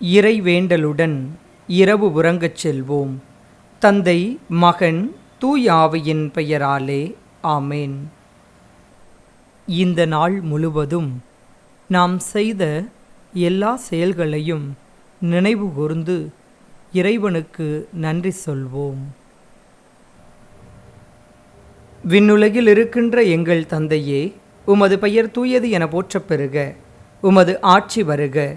இறை வேண்டலுடன் இரவு உறங்கச் செல்வோம். தந்தை மகன் தூய் பெயராலே ஆமேன். இந்த நாள் முழுவதும் நாம் செய்த எல்லா செயல்களையும் நினைவு கூர்ந்து இறைவனுக்கு நன்றி சொல்வோம். விண்ணுலகில் இருக்கின்ற எங்கள் தந்தையே உமது பெயர் தூயது என போற்றப் பெறுக. உமது ஆட்சி வருக.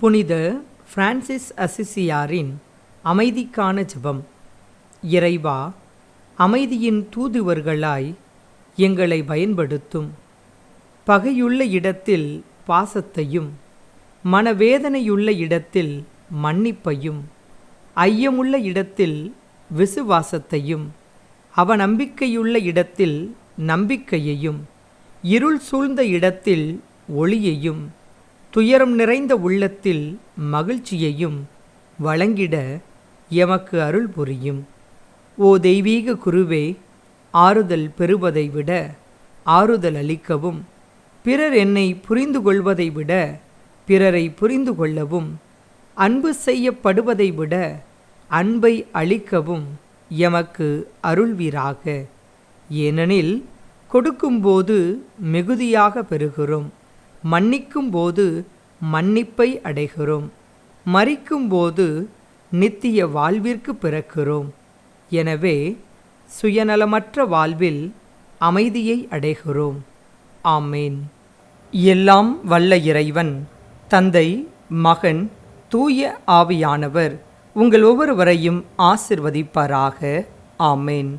புனித பிரான்சிஸ் அசிசியாரின் அமைதிக்கான ஜெபம். இறைவா அமைதியின் தூதுவர்களாய் எங்களை பயன்படுத்தும். பகையுள்ள இடத்தில் பாசத்தையும் மனவேதனையுள்ள இடத்தில் மன்னிப்பையும் ஐயமுள்ள இடத்தில் விசுவாசத்தையும் அவநம்பிக்கையுள்ள இடத்தில் நம்பிக்கையையும் இருள் சூழ்ந்த இடத்தில் ஒளியையும் துயரம் நிறைந்த உள்ளத்தில் மகிழ்ச்சியையும் வழங்கிட எமக்கு அருள் புரியும். ஓ தெய்வீக குருவே ஆறுதல் பெறுவதை விட ஆறுதல் அளிக்கவும் பிறர் என்னை புரிந்து கொள்வதை விட பிறரை புரிந்து கொள்ளவும் அன்பு செய்யப்படுவதை விட அன்பை அளிக்கவும் எமக்கு அருள்வீராக ஏனெனில் கொடுக்கும்போது மிகுதியாக பெறுகிறோம். மன்னிக்கும்போது மன்னிப்பை அடைகிறோம். மறிக்கும்போது நித்திய வாழ்விற்கு பிறக்கிறோம். எனவே சுயநலமற்ற வாழ்வில் அமைதியை அடைகிறோம். ஆமேன். எல்லாம் வல்ல இறைவன் தந்தை மகன் தூய ஆவியானவர் உங்கள் ஒவ்வொருவரையும் ஆசிர்வதிப்பாராக. ஆமேன்.